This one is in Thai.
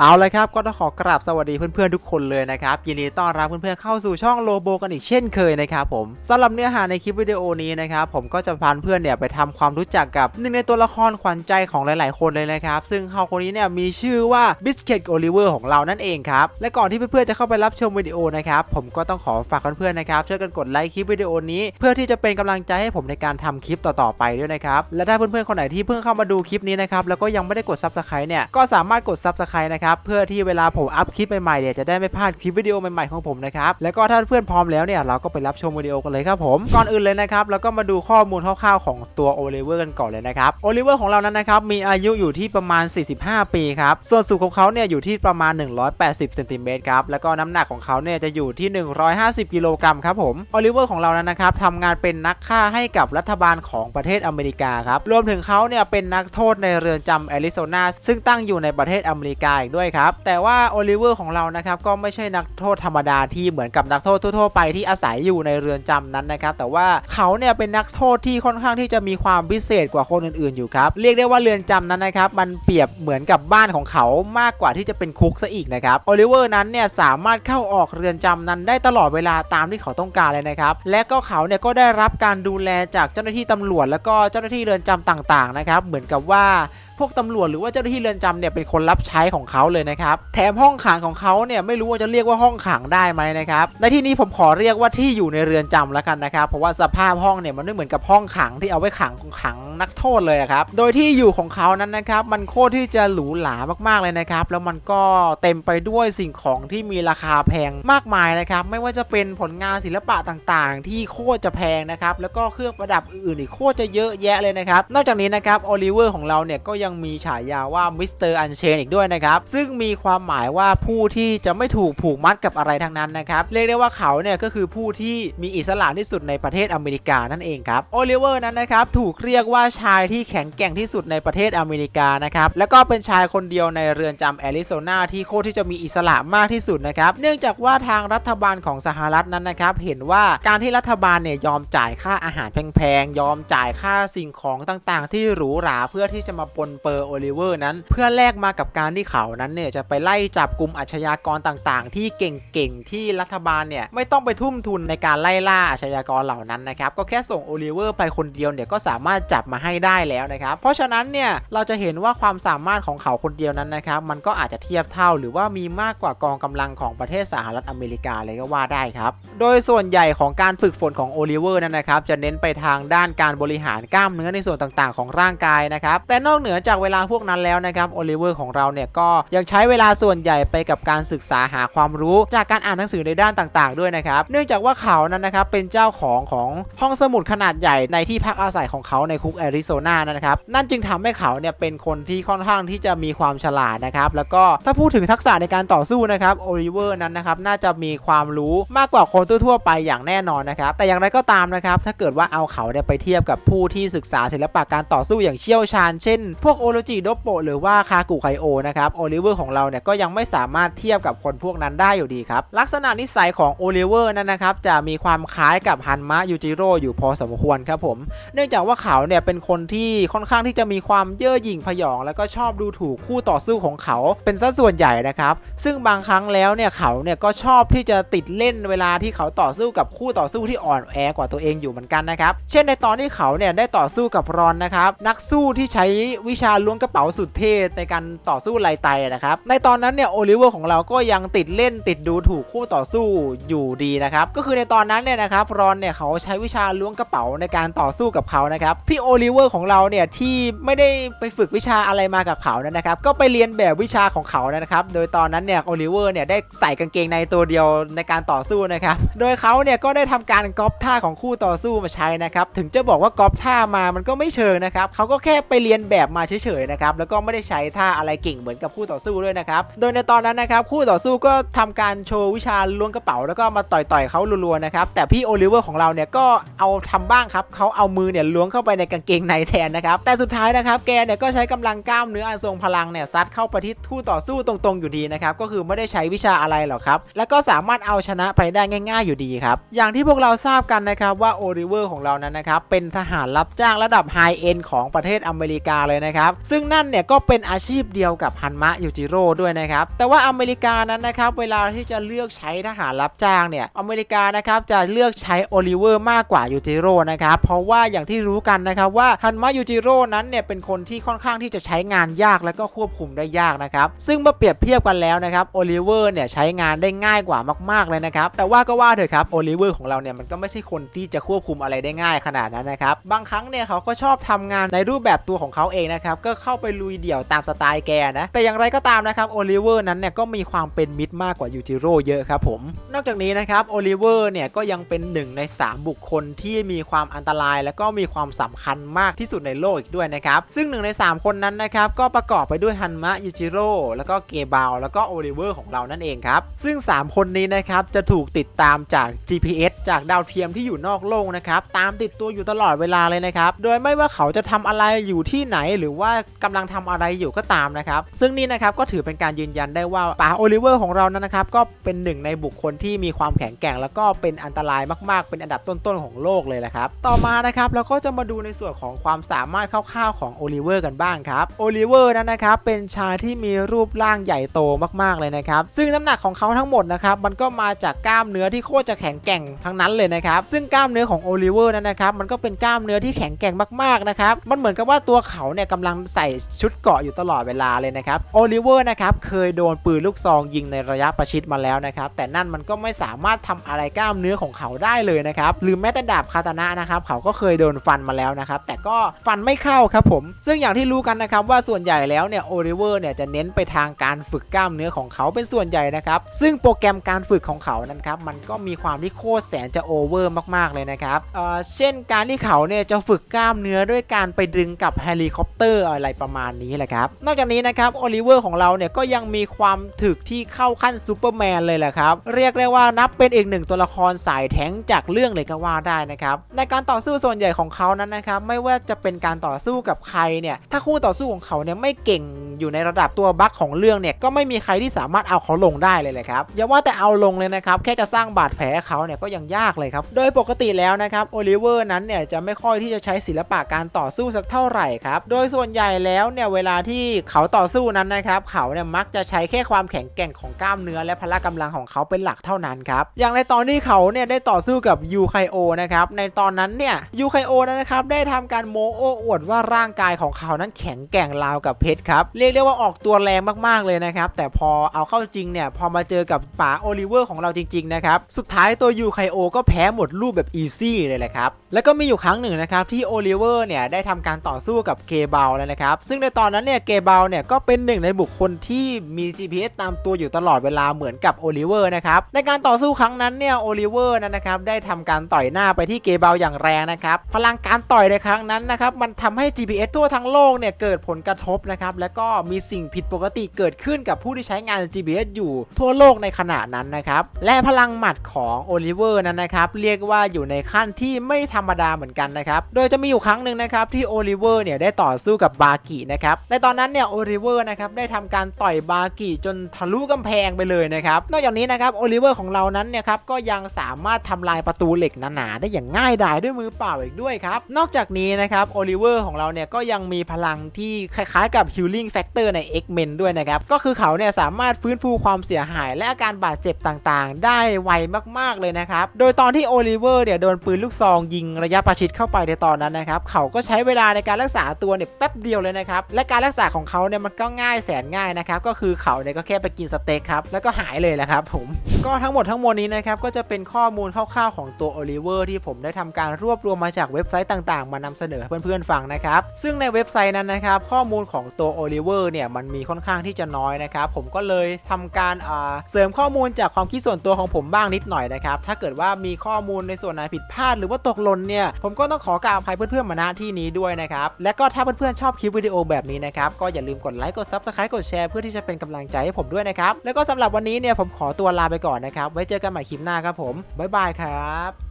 เอาเลยครับก็ต้องขอกราบสวัสดีเพื่อนๆทุกคนเลยนะครับยินดีต้อนรับเพื่อนๆเข้าสู่ช่องโลโบกันอีกเช่นเคยนะครับผมสำหรับเนื้อหาในคลิปวิดีโอนี้นะครับผมก็จะพาเพื่อนเนี่ยไปทำความรู้จักกับหนึ่งในตัวละครขวัญใจของหลายๆ คนเลยนะครับซึ่งเขาคนนี้เนี่ยมีชื่อว่าบิสเกตโอลิเวอร์ของเรานั่นเองครับและก่อนที่เพื่อนๆจะเข้าไปรับชมวิดีโอนะครับผมก็ต้องขอฝากเพื่อนๆนะครับช่วยกันกดไลค์คลิปวิดีโอนี้ เพื่อที่จะเป็นกำลังใจให้ผมในการทำคลิปต่อๆไปด้วยนะครับและถ้าเพื่อนๆคนไหนที่เพิ่งเข้ามาดูคลิปนี้นะครับแล้วก็ยังไม่ได้กด Subscribe เนี่ยก็สามารถกด Subscribe นะครับเพื่อที่เวลาผมอัพคลิปใหม่ๆเนี่ยจะได้ไม่พลาดคลิปวิดีโอใหม่ๆของผมนะครับแล้วก็ถ้าเพื่อนพร้อมแล้วเนี่ยเราก็ไปรับชมวิดีโอกันเลยครับผมก่อนอื่นเลยนะครับเราก็มาดูข้อมูลคร่าวๆของตัวโอลิเวอร์กันก่อนเลยนะครับโอลิเวอร์ของเรานั้นนะครับมีอายุอยู่ที่ประมาณ 45 ปีครับส่วนสูงของเขาเนี่ยอยู่ที่ประมาณ 180เซนติเมตรครับแล้วก็น้ำหนักของเขาเนี่ยจะอยู่ที่ 150 กิโลกรัมครับผมโอลิเวอร์ของเรานั้นนะครับทำงานเป็นนักฆ่าให้กับรัฐบาลของประเทศอเมริกาครับรวมถึงเขาเนี่ยเป็นนักโทษในเรือนจำแอริโซนาซึ่งตั้งอยู่ในประเทศอเมริกาอีกด้วยครับ แต่ว่าโอลิเวอร์ของเรานะครับก็ไม่ใช่นักโทษธรรมดาที่เหมือนกับนักโทษทั่ว ๆ ไปที่อาศัยอยู่ในเรือนจำนั้นนะครับ แต่ว่าเขาเนี่ยเป็นนักโทษที่ค่อนข้างที่จะมีความพิเศษกว่าคนอื่นๆอยู่ครับ เรียกได้ว่าเรือนจำนั้นนะครับ มันเปรียบเหมือนกับบ้านของเขามากกว่าที่จะเป็นคุกซะอีกนะครับโอลิเวอร์นั้นเนี่ยสามารถเข้าออกเรือนจำนั้นได้ตลอดเวลาตามที่เขาต้องการเลยนะครับ และก็เขาเนี่ยก็ได้รับการดูแลจากเจ้าหน้าที่ตำรวจ แล้วก็เจ้าหน้าที่เรือนจำต่าง ๆ นะครับ เหมือนกับว่า พวกตำรวจหรือว่าเจ้าหน้าที่เรือนจำเนี่ยเป็นคนรับใช้ของเขาเลยนะครับแถมห้องขังของเขาเนี่ยไม่รู้ว่าจะเรียกว่าห้องขังได้ไหมนะครับในที่นี้ผมขอเรียกว่าที่อยู่ในเรือนจำแล้วกันนะครับเพราะว่าสภาพห้องเนี่ยมันไม่เหมือนกับห้องขังที่เอาไว้ขังขังนักโทษเลยครับโดยที่อยู่ของเขานั้นนะครับมันโคตรที่จะหรูหรามากๆเลยนะครับแล้วมันก็เต็มไปด้วยสิ่งของที่มีราคาแพงมากมายนะครับไม่ว่าจะเป็นผลงานศิลปะต่างๆ ที่โคตรจะแพงนะครับแล้วก็เครื่องประดับอื่นๆอีกโคตรจะเยอะแยะเลยนะครับนอกจากนี้นะครับโอลิเวอร์ของเราเนี่ยก็ยังังมีฉายาว่ามิสเตอร์อันเชนอีกด้วยนะครับ ซึ่งมีความหมายว่าผู้ที่จะไม่ถูกผูกมัดกับอะไรทั้งนั้นนะครับ เรียกได้ว่าเขาเนี่ยก็คือผู้ที่มีอิสระที่สุดในประเทศอเมริกานั่นเองครับโอลิเวอร์นั้นนะครับถูกเรียกว่าชายที่แข็งแกร่งที่สุดในประเทศอเมริกานะครับแล้วก็เป็นชายคนเดียวในเรือนจำแอริโซนาที่โคตรที่จะมีอิสระมากที่สุดนะครับเนื่องจากว่าทางรัฐบาลของสหรัฐนั้นนะครับเห็นว่าการที่รัฐบาลเนี่ยยอมจ่ายค่าอาหารแพงๆยอมจ่ายค่าสิ่งของต่างๆ ที่หรูหราเพื่อที่จะมาปนเปื้อโอลิเวอร์นั้น เพื่อแลกมากับการที่เขานั้นเนี่ยจะไปไล่จับกลุ่มอาชญากรต่างๆ ที่เก่งๆ ที่รัฐบาลเนี่ยไม่ต้องไปทุ่มทุนในการไล่ล่าอาชญากรเหล่านั้นนะครับก็แค่ส่งโอลิเวอร์ไปคนเดียวเนี่ยก็สามารถจับมาให้ได้แล้วนะครับเพราะฉะนั้นเนี่ยเราจะเห็นว่าความสามารถของเขาคนเดียวนั้นนะครับมันก็อาจจะเทียบเท่า หรือว่ามีมากกว่ากองกำลังของประเทศสหรัฐอเมริกาเลยก็ว่าได้ครับโดยส่วนใหญ่ของการฝึกฝนของโอลิเวอร์นั้นนะครับจะเน้นไปทางด้านการบริหารกล้ามเนื้อในส่วนต่างๆ ของร่างกายนะครับแต่นอกเหนือจากเวลาพวกนั้นแล้วนะครับโอลิเวอร์ของเราเนี่ยก็ยังใช้เวลาส่วนใหญ่ไปกับการศึกษาหาความรู้จากการอ่านหนังสือในด้านต่าง ๆ ด้วยนะครับ เนื่องจากว่าเขานั้นนะครับเป็นเจ้าของของห้องสมุดขนาดใหญ่ในที่พักอาศัยของเขาในคุกแอริโซนานะครับ นั่นจึงทำให้เขาเนี่ยเป็นคนที่ค่อนข้างที่จะมีความฉลาดนะครับ แล้วก็ถ้าพูดถึงทักษะในการต่อสู้นะครับโอลิเวอร์นั้นนะครับน่าจะมีความรู้มากกว่าคนทั่วๆไปอย่างแน่นอนนะครับ แต่อย่างไรก็ตามนะครับ ถ้าเกิดว่าเอาเขาเนี่ยไปเทียบกับผู้ที่ศึกษาศิลปะการต่อสู้อย่างเชี่ยวชาญ เช่น พวกโอโรจิโดโปหรือว่าคากุไคโอนะครับโอลิเวอร์ของเราเนี่ยก็ยังไม่สามารถเทียบกับคนพวกนั้นได้อยู่ดีครับ ลักษณะนิสัยของโอลิเวอร์นั้นนะครับจะมีความคล้ายกับฮันมะยูจิโร่อยู่พอสมควรครับผม เนื่องจากว่าเขาเนี่ยเป็นคนที่ค่อนข้างที่จะมีความเย่อหยิ่งพยอง แล้วก็ชอบดูถูกคู่ต่อสู้ของเขาเป็นสัดส่วนใหญ่นะครับ ซึ่งบางครั้งแล้วเนี่ยเขาเนี่ยก็ชอบที่จะติดเล่นเวลาที่เขาต่อสู้กับคู่ต่อสู้ที่อ่อนแอกว่าตัวเองอยู่เหมือนกันนะครับ เช่นในตอนที่เขาเนี่ยได้ต่อสู้กับรอนนะครับนักสู้ที่ใช้วิชาาล้วงกระเป๋าสุดเท่ในการต่อสู้ไลไตนะครับ ในตอนนั้นเนี่ยโอลิเวอร์ของเราก็ยังติดเล่นติดดูถูกคู่ต่อสู้อยู่ดีนะครับ ก็คือในตอนนั้นเนี่ยนะครับรอนเนี่ยเขาใช้วิชาล้วงกระเป๋าในการต่อสู้กับเขานะครับพี่โอลิเวอร์ของเราเนี่ยที่ไม่ได้ไปฝึกวิชาอะไรมากับเขานะครับก็ไปเรียนแบบวิชาของเขานะครับโดยตอนนั้นเนี่ยโอลิเวอร์เนี่ยได้ใส่กางเกงในตัวเดียวในการต่อสู้นะครับโดยเขาเนี่ยก็ได้ทำการก๊อปท่าของคู่ต่อสู้มาใช้นะครับถึงจะบอกว่าก๊อปท่ามามันก็ไม่เชิงนะครับเขาก็แค่ไปเรียนแบบมาเฉยๆนะครับแล้วก็ไม่ได้ใช้ท่าอะไรเก่งเหมือนกับคู่ต่อสู้ด้วยนะครับโดยในตอนนั้นนะครับคู่ต่อสู้ก็ทำการโชว์วิชาล้วงกระเป๋า แล้วก็มาต่อยๆเขารัวๆนะครับแต่พี่โอลิเวอร์ของเราเนี่ยก็เอาทำบ้างครับเขาเอามือเนี่ยล้วงเข้าไปในกางเกงในแทนนะครับแต่สุดท้ายนะครับแกเนี่ยก็ใช้กำลังกล้ามเนื้ออันทรงพลังเนี่ยซัดเข้าไปที่คู่ต่อสู้ตรงๆอยู่ดีนะครับก็คือไม่ได้ใช้วิชาอะไรหรอกครับแล้วก็สามารถเอาชนะไปได้ง่าย ๆอยู่ดีครับอย่างที่พวกเราทราบกันนะครับว่าโอลิเวอร์ของเรานั้นนะครับเป็นทหารรับจ้างระดับไฮเอ็นของประเทศอเมริกาเลยนะครับนะครับ ซึ่งนั่นเนี่ยก็เป็นอาชีพเดียวกับฮันมะยูจิโร่ด้วยนะครับ แต่ว่าอเมริกานั้นนะครับ เวลาที่จะเลือกใช้ทหารรับจ้างเนี่ย อเมริกานะครับจะเลือกใช้โอลิเวอร์มากกว่ายูจิโร่นะครับ เพราะว่าอย่างที่รู้กันนะครับว่าฮันมะยูจิโร่นั้นเนี่ยเป็นคนที่ค่อนข้างที่จะใช้งานยากและก็ควบคุมได้ยากนะครับ ซึ่งเมื่อเปรียบเทียบกันแล้วนะครับโอลิเวอร์เนี่ยใช้งานได้ง่ายกว่ามาก ๆเลยนะครับ แต่ว่าก็ว่าเถอะครับโอลิเวอร์ของเราเนี่ยมันก็ไม่ใช่คนที่จะควบคุมอะไรได้ง่ายขนาดนั้นนะครับ บางครั้งเนี่ยเขาก็ชอบทำงานในรูปแบบตัวของเขาเองนะครับก็เข้าไปลุยเดี่ยวตามสไตล์แกนะ แต่อย่างไรก็ตามนะครับโอลิเวอร์นั้นเนี่ยก็มีความเป็นมิตรมากกว่ายูจิโร่เยอะครับผม นอกจากนี้นะครับโอลิเวอร์เนี่ยก็ยังเป็นหนึ่งใน 3 บุคคลที่มีความอันตราย และก็มีความสำคัญมากที่สุดในโลกอีกด้วยนะครับ ซึ่งหนึ่งใน 3 คนนั้นนะครับก็ประกอบไปด้วยฮันมะยูจิโร่แล้วก็เกบาลแล้วก็โอลิเวอร์ของเรานั่นเองครับซึ่ง 3 คนนี้นะครับจะถูกติดตามจาก GPS จากดาวเทียมที่อยู่นอกโลกนะครับตามติดตัวอยู่ตลอดเวลาเลยนะครับโดยไม่ว่าเขาจะทำอะไรอยู่ที่ไหนหรือว่ากำลังทำอะไรอยู่ก็ตามนะครับ ซึ่งนี่นะครับก็ถือเป็นการยืนยันได้ว่าป๋าโอลิเวอร์ของเรานั้นนะครับก็เป็นหนึ่งในบุคคลที่มีความแข็งแกร่ง แล้วก็เป็นอันตรายมากๆ เป็นอันดับต้นๆของโลกเลยแหละครับ ต่อมานะครับเราก็จะมาดูในส่วนของความสามารถคร่าวๆของโอลิเวอร์กันบ้างครับโอลิเวอร์นั้นนะครับเป็นชายที่มีรูปร่างใหญ่โตมากๆเลยนะครับ ซึ่งน้ำหนักของเขาทั้งหมดนะครับมันก็มาจากกล้ามเนื้อที่โคตรจะแข็งแกร่งทั้งนั้นเลยนะครับ ซึ่งกล้ามเนื้อของโอลิเวอร์นั้นนะครับมันก็เป็นกล้ามเนื้อที่แข็งแกร่งมากๆนะครับมันเหมือนกับว่าตัวเขาเนี่ยกำลังใส่ชุดเกาะอยู่ตลอดเวลาเลยนะครับโอลิเวอร์นะครับเคยโดนปืนลูกซองยิงในระยะประชิดมาแล้วนะครับแต่นั่นมันก็ไม่สามารถทำอะไรกล้ามเนื้อของเขาได้เลยนะครับหรือแม้แต่ดาบคาตานะนะครับเขาก็เคยโดนฟันมาแล้วนะครับแต่ก็ฟันไม่เข้าครับผม ซึ่งอย่างที่รู้กันนะครับว่าส่วนใหญ่แล้วเนี่ยโอลิเวอร์เนี่ยจะเน้นไปทางการฝึกกล้ามเนื้อของเขาเป็นส่วนใหญ่นะครับซึ่งโปรแกรมการฝึกของเขานั้นครับมันก็มีความที่โคตรแสนจะโอเวอร์มากๆเลยนะครับเเช่นการที่เขาเนี่ยจะฝึกกล้ามเนื้อด้วยการไปดึงกับเฮลิคอปเตอร์อะไรประมาณนี้แหละครับ นอกจากนี้นะครับโอลิเวอร์ของเราเนี่ยก็ยังมีความถึกที่เข้าขั้นซูเปอร์แมนเลยแหละครับ เรียกได้ว่านับเป็นอีกหนึ่งตัวละครสายแท้งจากเรื่องเลยก็ว่าได้นะครับในการต่อสู้ส่วนใหญ่ของเขานั้นนะครับไม่ว่าจะเป็นการต่อสู้กับใครเนี่ยถ้าคู่ต่อสู้ของเขาเนี่ยไม่เก่งอยู่ในระดับตัวบั๊กของเรื่องเนี่ยก็ไม่มีใครที่สามารถเอาเขาลงได้เลยเลยครับอย่าว่าแต่เอาลงเลยนะครับแค่จะสร้างบาดแผลเขาเนี่ยก็ยังยากเลยครับโดยปกติแล้วนะครับโอลิเวอร์นั้นเนี่ยจะไม่ค่อยที่จะใช้ศิลปะการต่อสู้สักเท่าไหร่ครับโดยส่วนใหญ่แล้วเนี่ยเวลาที่เขาต่อสู้นั้นนะครับ เขาเนี่ยมักจะใช้แค่ความแข็งแกร่งของกล้ามเนื้อและพละกำลังของเขาเป็นหลักเท่านั้นครับ อย่างในตอนที่เขาเนี่ยได้ต่อสู้กับยูไคโอนะครับ ในตอนนั้นเนี่ยยูไคโอนะครับได้ทำการโมโอ้อวดว่าร่างกายของเขานั้นแข็งแกร่งราวกับเพชรครับ เรียกได้ว่าออกตัวแรงมากๆเลยนะครับ แต่พอเอาเข้าจริงเนี่ยพอมาเจอกับป๋าโอลิเวอร์ของเราจริงๆนะครับสุดท้ายตัวยูไคโอก็แพ้หมดรูปแบบอีซี่เลยแหละครับแล้วก็มีอยู่ครั้งหนึ่งนะครับที่โอลิเวอร์เนี่ยได้ทำการต่อสู้กับเกเบลแล้วนะครับ ซึ่งในตอนนั้นเนี่ยเกเบลเนี่ยก็เป็นหนึ่งในบุคคลที่มี GPS ตามตัวอยู่ตลอดเวลาเหมือนกับโอลิเวอร์นะครับในการต่อสู้ครั้งนั้นเนี่ยโอลิเวอร์นั้นนะครับได้ทำการต่อยหน้าไปที่เกเบลอย่างแรงนะครับพลังการต่อยในครั้งนั้นนะครับมันทำให้ GPS ทั่วทั้งโลกเนี่ยเกิดผลกระทบนะครับแล้วก็มีสิ่งผิดปกติเกิดขึ้นกับผู้ที่ใช้งาน GPS อยู่ทั่วโลกในขณะนั้นนะครับและพลังหมัดของโอลิเวอร์นั้นนะครับเรียกว่าอยู่ในขั้นที่ไม่ธรรมดาเหมือนกันนะครับโดยจะมีอยู่ครั้งหนึ่งนะครับที่โอลิเวอร์เนี่ยได้ต่อสู้กับับบากินะครับในตอนนั้นเนี่ยโอลิเวอร์นะครับได้ทำการต่อยบากิจนทะลุกำแพงไปเลยนะครับนอกจากนี้นะครับโอลิเวอร์ของเรานั้นเนี่ยครับก็ยังสามารถทำลายประตูเหล็กหนาๆได้อย่างง่ายดายด้วยมือเปล่าอีกด้วยครับนอกจากนี้นะครับโอลิเวอร์ของเราเนี่ยก็ยังมีพลังที่คล้ายๆกับ Healing Factor ใน X-Men ด้วยนะครับก็คือเขาเนี่ยสามารถฟื้นฟูความเสียหายและอาการบาดเจ็บต่างๆ ได้ไวมากๆเลยนะครับโดยตอนที่โอลิเวอร์เนี่ยโดนปืนลูกซองยิงระยะประชิดเข้าไปในตอนนั้นนะครับเขาก็ใช้เวลาในการรักษาตัวเนี่ยแป๊บเดียวเลยนะครับ และการรักษาของเขาเนี่ยมันก็ง่ายแสนง่ายนะครับ ก็คือเขาเนี่ยก็แค่ไปกินสเต็กครับ แล้วก็หายเลยแหละครับผม ก็ทั้งหมดทั้งมวลนี้นะครับก็จะเป็นข้อมูลคร่าวๆของตัวโอลิเวอร์ที่ผมได้ทำการรวบรวมมาจากเว็บไซต์ต่างๆ มานำเสนอให้เพื่อนๆฟังนะครับ ซึ่งในเว็บไซต์นั้นนะครับข้อมูลของตัวโอลิเวอร์เนี่ยมันมีค่อนข้างที่จะน้อยนะครับผมก็เลยทำการอ่าเสริมข้อมูลจากความคิดส่วนตัวของผมบ้างนิดหน่อยนะครับถ้าเกิดว่ามีข้อมูลในส่วนไหนผิดพลาด หรือว่าตกหล่นเนี่ยผมก็ต้องขอกราบอภัยเพื่อนๆมาณที่นี้ด้วยนะครับและก็ถ้าเพื่อนๆชอบคลิปวิดีโอแบบนี้นะครับ ก็อย่าลืมกดไลค์กด Subscribe กดแชร์เพื่อที่จะเป็นกำลังใจให้ผมด้วยนะครับ แล้วก็สำหรับวันนี้เนี่ยผมขอตัวลาไปก่อนนะครับ ไว้เจอกันใหม่คลิปหน้าครับผมบ๊ายบายครับ